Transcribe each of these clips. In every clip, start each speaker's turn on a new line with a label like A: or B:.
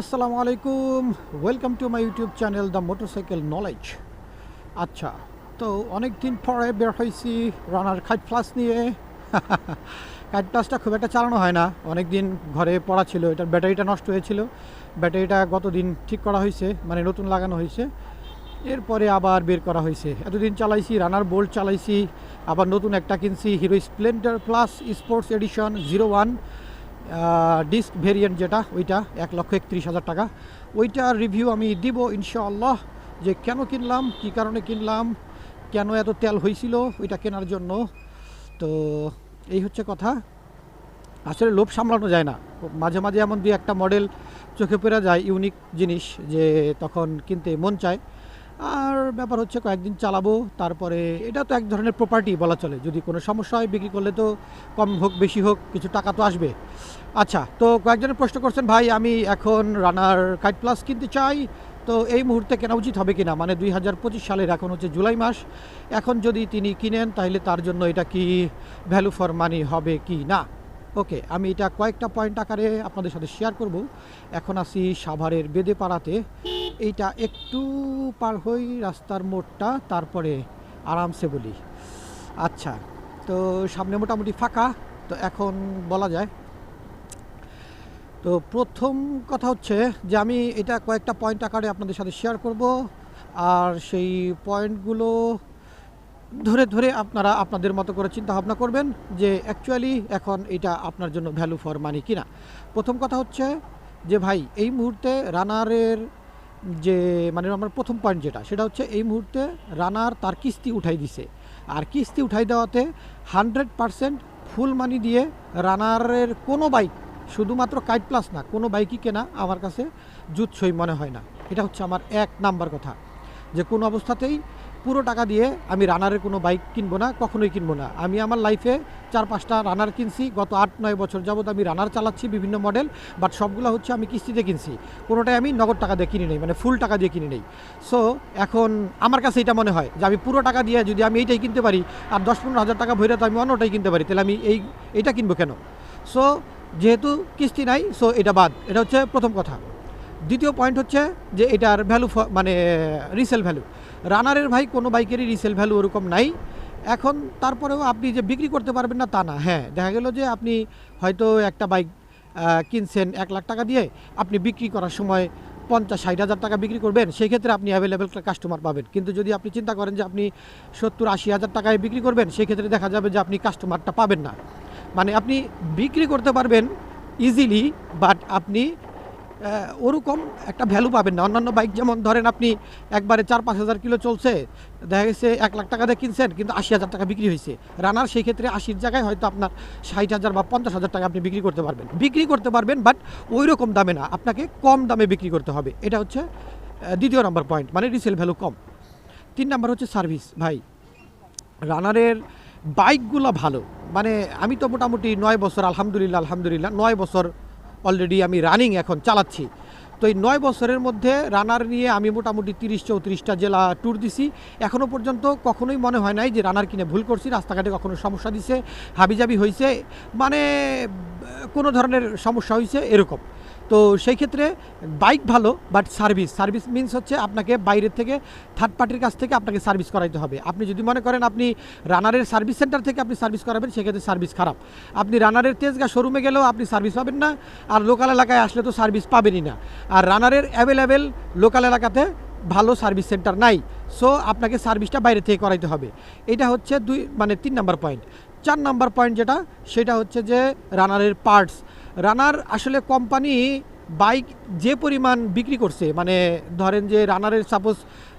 A: আসসালামু আলাইকুম। Welcome to my YouTube channel the motorcycle knowledge আচ্ছা তো অনেক দিন পরে বের হয়েছি রানার খাইট প্লাস নিয়ে। খাইট প্লাসটা খুব একটা চালানো হয় না। অনেক দিন ঘরে পড়া ছিল, এটার ব্যাটারিটা নষ্ট হয়েছিল। ব্যাটারিটা গতদিন ঠিক করা হয়েছে মানে নতুন লাগানো হয়েছে। এরপরে আবার বের করা হয়েছে। এতদিন চালাইছি, রানার বোল্ট চালাইছি, আবার নতুন একটা কিনছি Hero Splendor plus sports edition zero one disc variant যেটা, ওইটা এক লক্ষ একত্রিশ হাজার টাকা। ওইটার রিভিউ আমি দিব ইনশাআল্লাহ যে কেন কিনলাম, কি কারণে কিনলাম, কেন এত তেল হয়েছিল ওইটা কেনার জন্য। তো এই হচ্ছে কথা। আসলে লোভ সামলানো যায় না। মাঝে মাঝে এমন দুই একটা মডেল চোখে পড়ে যায় ইউনিক জিনিস যে তখন কিনতে মন চায়। আর ব্যাপার হচ্ছে কয়েকদিন চালাবো, তারপরে এটা তো এক ধরনের প্রপার্টি বলা চলে। যদি কোনো সমস্যা হয় বিক্রি করলে তো কম হোক, বেশি হোক, কিছু টাকা তো আসবে। আচ্ছা তো কয়েকজনের প্রশ্ন করছেন, ভাই, আমি এখন রানার কাইট প্লাস কিনতে চাই, তো এই মুহূর্তে কেনা উচিত হবে কিনা? মানে দুই হাজার পঁচিশ সালের, এখন হচ্ছে জুলাই মাস। এখন যদি তিনি কিনেন, তাহলে তার জন্য এটা কি ভ্যালু ফর মানি হবে কি না? ওকে, আমি এটা কয়েকটা পয়েন্ট আকারে আপনাদের সাথে শেয়ার করব। এখন আসি সাভারের বেদে পাড়াতে এইটা একটু পার হই রাস্তার মোড়টা, তারপরে আরামসে বলি। আচ্ছা তো সামনে মোটামুটি ফাঁকা, তো এখন বলা যায়। তো প্রথম কথা হচ্ছে যে আমি এটা কয়েকটা পয়েন্ট আকারে আপনাদের সাথে শেয়ার করব, আর সেই পয়েন্টগুলো ধরে ধরে আপনারা আপনাদের মতো করে চিন্তা ভাবনা করবেন যে অ্যাকচুয়ালি এখন এটা আপনার জন্য ভ্যালু ফর মানি কিনা। প্রথম কথা হচ্ছে যে ভাই, এই মুহূর্তে রানারের যে মানে আমার প্রথম পয়েন্ট যেটা, সেটা হচ্ছে এই মুহূর্তে রানার তার কিস্তি উঠাই দিছে। আর কিস্তি উঠাই দেওয়াতে হান্ড্রেড পারসেন্ট ফুল মানি দিয়ে রানারের কোনো বাইক শুধুমাত্র কাইট প্লাস না, কোনো বাইকই কেনা আমার কাছে জুৎসই মনে হয় না। এটা হচ্ছে আমার এক নাম্বার কথা। যে কোনো অবস্থাতেই পুরো টাকা দিয়ে আমি রানারের কোনো বাইক কিনবো না, কখনোই কিনবো না। আমি আমার লাইফে চার পাঁচটা রানার কিনছি, গত আট নয় বছর যাবত আমি রানার চালাচ্ছি বিভিন্ন মডেল বাট সবগুলো হচ্ছে আমি কিস্তিতে কিনছি। কোনোটাই আমি নগদ টাকা দিয়ে কিনি নেই মানে ফুল টাকা দিয়ে কিনি নেই। সো এখন আমার কাছে এটা মনে হয় যে আমি পুরো টাকা দিয়ে যদি আমি এইটাই কিনতে পারি, আর দশ পনেরো হাজার টাকা ভরে তো আমি অন্যটাই কিনতে পারি, তাহলে আমি এই, এইটা কিনবো কেন? সো যেহেতু কিস্তি নাই সো এটা বাদ। এটা হচ্ছে প্রথম কথা। দ্বিতীয় পয়েন্ট হচ্ছে যে এটার ভ্যালু মানে রিসেল ভ্যালু রানারের ভাই, কোনো বাইকেরই রিসেল ভ্যালু ওরকম নাই। এখন তারপরেও আপনি যে বিক্রি করতে পারবেন না, তা না। হ্যাঁ দেখা গেল যে আপনি হয়তো একটা বাইক কিনছেন এক লাখ টাকা দিয়ে, আপনি বিক্রি করার সময় পঞ্চাশ, ষাট হাজার টাকা বিক্রি করবেন, সেই ক্ষেত্রে আপনি অ্যাভেলেবেল কাস্টমার পাবেন। কিন্তু যদি আপনি চিন্তা করেন যে আপনি সত্তর, আশি হাজার টাকায় বিক্রি করবেন, সেই ক্ষেত্রে দেখা যাবে যে আপনি কাস্টমারটা পাবেন না। মানে আপনি বিক্রি করতে পারবেন ইজিলি বাট আপনি ওরকম একটা ভ্যালু পাবেন না। অন্যান্য বাইক যেমন ধরেন আপনি একবারে চার পাঁচ হাজার কিলো চলছে, দেখা গেছে এক লাখ টাকা দিয়ে কিনছেন, কিন্তু আশি হাজার টাকা বিক্রি হয়েছে। রানার সেই ক্ষেত্রে আশির জায়গায় হয়তো আপনার ষাট হাজার বা পঞ্চাশ হাজার টাকা আপনি বিক্রি করতে পারবেন। বিক্রি করতে পারবেন বাট ওই রকম দামে না। আপনাকে কম দামে বিক্রি করতে হবে। এটা হচ্ছে দ্বিতীয় নম্বর পয়েন্ট মানে রিসেল ভ্যালু কম। তিন নম্বর হচ্ছে সার্ভিস ভাই। রানারের বাইকগুলো ভালো। মানে আমি তো মোটামুটি নয় বছর, আলহামদুলিল্লাহ আলহামদুলিল্লাহ, নয় বছর অলরেডি আমি রানিং এখন চালাচ্ছি। তো এই নয় বছরের মধ্যে রানার নিয়ে আমি মোটামুটি তিরিশ চৌত্রিশটা জেলা ট্যুর দিছি। এখনও পর্যন্ত কখনোই মনে হয় নাই যে রানার কিনে ভুল করছি, রাস্তাঘাটে কখনো সমস্যা দিছে, হাবিজাবি হয়েছে মানে কোনো ধরনের সমস্যা হয়েছে এরকম। তো সেই ক্ষেত্রে বাইক ভালো বাট সার্ভিস সার্ভিস মিন্স হচ্ছে আপনাকে বাইরের থেকে থার্ড পার্টির কাছ থেকে আপনাকে সার্ভিস করাইতে হবে। আপনি যদি মনে করেন আপনি রানারের সার্ভিস সেন্টার থেকে আপনি সার্ভিস করাবেন, সেক্ষেত্রে সার্ভিস খারাপ। আপনি রানারের তেজগা শোরুমে গেলেও আপনি সার্ভিস পাবেন না, আর লোকাল এলাকায় আসলে তো সার্ভিস পাবেনই না। আর রানারের অ্যাভেলেবেল লোকাল এলাকাতে ভালো সার্ভিস সেন্টার নাই সো আপনাকে সার্ভিসটা বাইরে থেকে করাইতে হবে। এটা হচ্ছে দুই মানে তিন নাম্বার পয়েন্ট চার নাম্বার পয়েন্ট যেটা, সেটা হচ্ছে যে রানারের পার্টস রানার আসলে কোম্পানি বাইক যে পরিমাণ বিক্রি করছে মানে ধরেন যে রানারের সাপোজ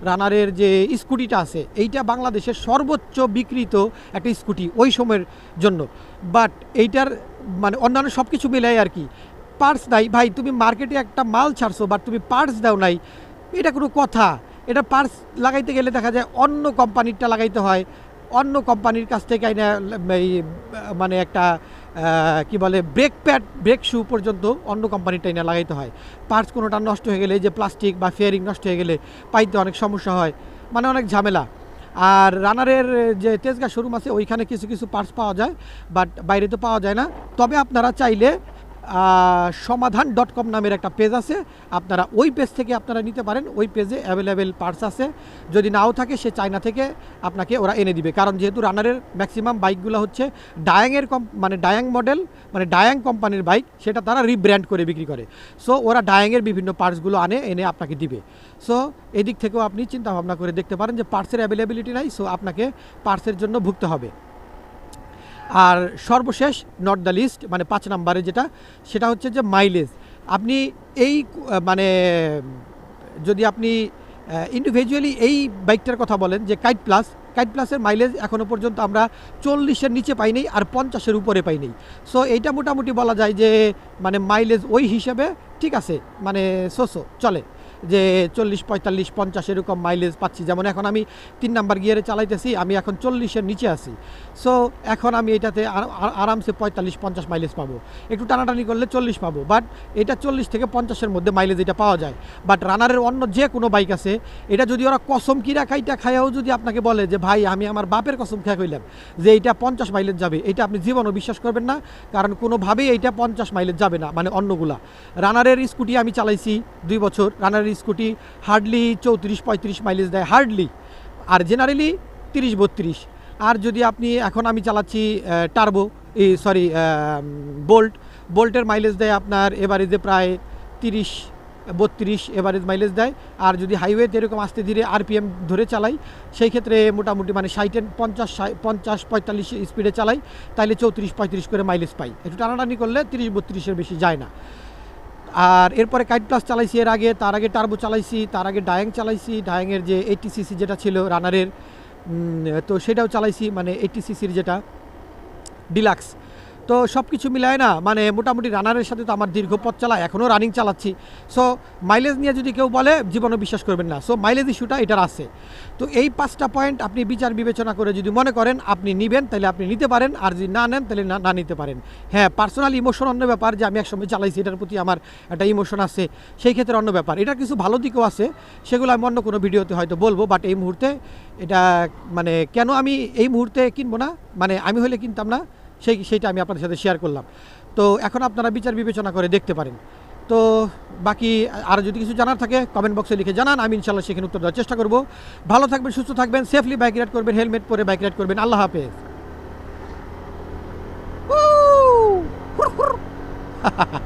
A: রানারের যে স্কুটিটা আছে, এইটা বাংলাদেশের সর্বোচ্চ বিক্রিত একটা স্কুটি ওই সময়ের জন্য। বাট এইটার মানে অন্যান্য সব কিছু মিলাই আর কি। পার্টস নাই, ভাই তুমি মার্কেটে একটা মাল ছাড়ছো বাট তুমি পার্টস দাও নাই, এটা কোনো কথা। এটা পার্টস লাগাইতে গেলে দেখা যায় অন্য কোম্পানিরটা লাগাইতে হয়, অন্য কোম্পানির কাছ থেকে মানে একটা কি বলে ব্রেক প্যাড ব্রেক শু পর্যন্ত অন্য কোম্পানিটা এনে লাগাইতে হয়। পার্টস কোনোটা নষ্ট হয়ে গেলে যে প্লাস্টিক বা ফেয়ারিং নষ্ট হয়ে গেলে পাইতে অনেক সমস্যা হয় মানে অনেক ঝামেলা। আর রানারের যে তেজগা শোরুম আছে, ওইখানে কিছু কিছু পার্টস পাওয়া যায় বাট বাইরে তো পাওয়া যায় না। তবে আপনারা চাইলে সমাধান ডট কম নামের একটা পেজ আছে। আপনারা ওই পেজ থেকে আপনারা নিতে পারেন। ওই পেজে অ্যাভেলেবেল পার্টস আছে। যদি নাও থাকে, সে চায়না থেকে আপনাকে ওরা এনে দিবে। কারণ যেহেতু রানারের ম্যাক্সিমাম বাইকগুলো হচ্ছে ডায়াংয়ের কম মানে ডায়াং মডেল মানে ডায়াং কোম্পানির বাইক সেটা তারা রিব্র্যান্ড করে বিক্রি করে। সো ওরা ডায়াংয়ের বিভিন্ন পার্টসগুলো আনে, এনে আপনাকে দিবে। সো এদিক থেকেও আপনি চিন্তা ভাবনা করে দেখতে পারেন যে পার্টসের অ্যাভেলেবিলিটি নাই সো আপনাকে পার্টসের জন্য ভুগতে হবে। আর সর্বশেষ নট দ্য লিস্ট মানে পাঁচ নাম্বারে যেটা, সেটা হচ্ছে যে মাইলেজ আপনি এই মানে যদি আপনি ইন্ডিভিজুয়ালি এই বাইকটার কথা বলেন যে কাইট প্লাস কাইট প্লাসের মাইলেজ এখনও পর্যন্ত আমরা চল্লিশের নিচে পাইনি আর পঞ্চাশের উপরে পাইনি সো এইটা মোটামুটি বলা যায় যে মানে মাইলেজ ওই হিসেবে, ঠিক আছে মানে সোসো চলে। যে চল্লিশ, পঁয়তাল্লিশ, পঞ্চাশ এরকম মাইলেজ পাচ্ছি। যেমন এখন আমি তিন নাম্বার গিয়ারে চালাইতেছি, আমি এখন চল্লিশের নিচে আছি। সো এখন আমি এটাতে আর- আর- আরামসে পঁয়তাল্লিশ, পঞ্চাশ মাইলেজ পাবো। একটু টানাটানি করলে চল্লিশ পাবো বাট এটা চল্লিশ থেকে পঞ্চাশের মধ্যে মাইলেজ এটা পাওয়া যায়। বাট রানারের অন্য যে কোনো বাইক আছে, এটা যদি ওরা কসম কিরা খাইটা খাইয়াও যদি আপনাকে বলে যে, ভাই, আমি আমার বাপের কসম খেয়ে কইলাম যে এটা পঞ্চাশ মাইলেজ যাবে, এটা আপনি জীবনও বিশ্বাস করবেন না। কারণ কোনোভাবেই এটা পঞ্চাশ মাইলেজ যাবে না মানে অন্যগুলা। রানারের স্কুটি আমি চালাইছি দুই বছর রানারের স্কুটি হার্ডলি চৌত্রিশ, পঁয়ত্রিশ মাইলেজ দেয়, হার্ডলি। আর জেনারেলি তিরিশ, বত্রিশ। আর যদি আপনি, এখন আমি চালাচ্ছি টার্বো এই সরি বোল্ট বোল্টের মাইলেজ দেয় আপনার এভারেজে প্রায় তিরিশ, বত্রিশ এভারেজ মাইলেজ দেয়। আর যদি হাইওয়েতে এরকম আস্তে ধীরে আরপিএম ধরে চালাই, সেই ক্ষেত্রে মোটামুটি মানে ষাটের পঞ্চাশ পঞ্চাশ, পঁয়তাল্লিশ স্পিডে চালাই তাহলে চৌত্রিশ, পঁয়ত্রিশ করে মাইলেজ পাই। একটু টানাটানি করলে তিরিশ, বত্রিশের বেশি যায় না। আর এরপরে কাইট প্লাস চালাইছি এর আগে, তার আগে টার্বো চালাইছি, তার আগে ডায়াং চালাইছি ডায়াংয়ের যে এইটি সিসি যেটা ছিল রানারের তো সেটাও চালাইছি মানে এইটি সিসির যেটা ডিলাক্স তো সব কিছু মিলায় না মানে মোটামুটি রানারের সাথে তো আমার দীর্ঘ পথ চালা, এখনও রানিং চালাচ্ছি। সো মাইলেজ নিয়ে যদি কেউ বলে, জীবনে বিশ্বাস করবেন না। সো মাইলেজ ইস্যুটা এটার আছে। তো এই পাঁচটা পয়েন্ট আপনি বিচার বিবেচনা করে যদি মনে করেন, আপনি নেবেন, তাহলে আপনি নিতে পারেন। আর যদি না নেন, তাহলে না নিতে পারেন। হ্যাঁ পার্সোনাল ইমোশন অন্য ব্যাপার যে আমি একসময় চালাইছি, এটার প্রতি আমার একটা ইমোশন আছে। সেই ক্ষেত্রে অন্য ব্যাপার। এটার কিছু ভালো দিকও আছে। সেগুলো আমি অন্য কোনো ভিডিওতে হয়তো বলব বাট এই মুহূর্তে এটা মানে কেন আমি এই মুহূর্তে কিনবো না? মানে আমি হলে কিনতাম না? সেই সেইটা আমি আপনাদের সাথে শেয়ার করলাম। তো এখন আপনারা বিচার বিবেচনা করে দেখতে পারেন। তো বাকি আর যদি কিছু জানার থাকে কমেন্ট বক্সে লিখে জানান আমি ইনশাল্লাহ সেখানে উত্তর দেওয়ার চেষ্টা করব। ভালো থাকবেন সুস্থ থাকবেন সেফলি বাইক রাইড করবেন হেলমেট পরে বাইক রাইড করবেন। আল্লাহ হাফেজ!